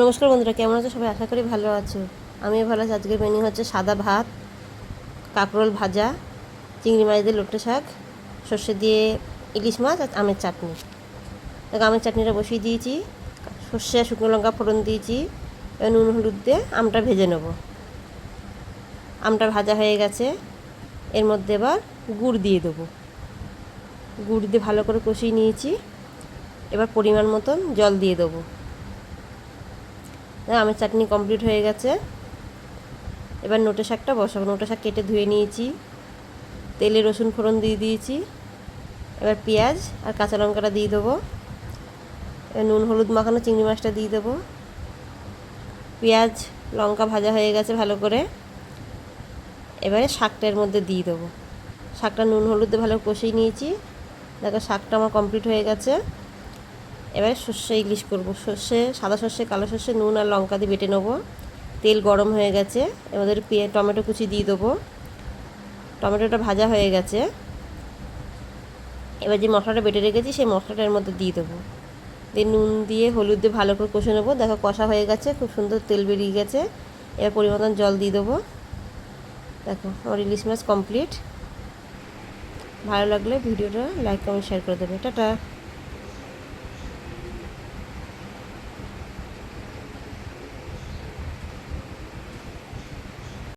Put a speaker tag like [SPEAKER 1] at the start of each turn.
[SPEAKER 1] নমস্কার বন্ধুরা, কেমন আছো? সবাই আশা করি ভালো আছো। আমিও ভালো আছি। আজকের মেনু হচ্ছে সাদা ভাত, কাঁকরোল ভাজা, চিংড়ি মাছ দিয়ে লোটে শাক, সর্ষে দিয়ে ইলিশ মাছ আর আমের চাটনি। দেখো, আমের চাটনিটা বসিয়ে দিয়েছি। সর্ষে, শুকনো লঙ্কা ফোড়ন দিয়েছি। নুন, হলুদ দিয়ে আমটা ভেজে নেব। আমটা ভাজা হয়ে গেছে। এর মধ্যে এবার গুড় দিয়ে দেবো। গুড় দিয়ে ভালো করে কষিয়ে নিয়েছি। এবার পরিমাণ মতন জল দিয়ে দেবো। আমের চাটনি কমপ্লিট হয়ে গেছে। এবার নোটে শাকটা বসাবো। নোটে শাক কেটে ধুয়ে নিয়েছি। তেলে রসুন ফোড়ন দিয়ে দিয়েছি। এবার পেঁয়াজ আর কাঁচা লঙ্কাটা দিয়ে দেবো। নুন, হলুদ মাখানো চিংড়ি মাছটা দিয়ে দেবো। পেঁয়াজ, লঙ্কা ভাজা হয়ে গেছে ভালো করে। এবারে শাকটা এর মধ্যে দিয়ে দেবো। শাকটা নুন, হলুদ ভালো কষিয়ে নিয়েছি। দেখো শাকটা আমার কমপ্লিট হয়ে গেছে। এবারে সর্ষে ইলিশ করব। সর্ষে, সাদা সর্ষে, কালো সর্ষে, নুন আর লঙ্কা দিয়ে বেটে নেব। তেল গরম হয়ে গেছে। এবার পেয়ে টমেটো কুচি দিয়ে দেবো। টমেটোটা ভাজা হয়ে গেছে। এবার যে মশলাটা বেটে রেখেছি, সেই মশলাটার মধ্যে দিয়ে দেবো। দিয়ে নুন দিয়ে হলুদ দিয়ে ভালো করে কষে নেব। দেখো কষা হয়ে গেছে, খুব সুন্দর তেল বেরিয়ে গেছে। এবার পরিমাণ জল দিয়ে দেবো। দেখো আমার ইলিশ মাছ কমপ্লিট। ভালো লাগলে ভিডিওটা লাইক, কমেন্ট শেয়ার করে দেবে। টাটা।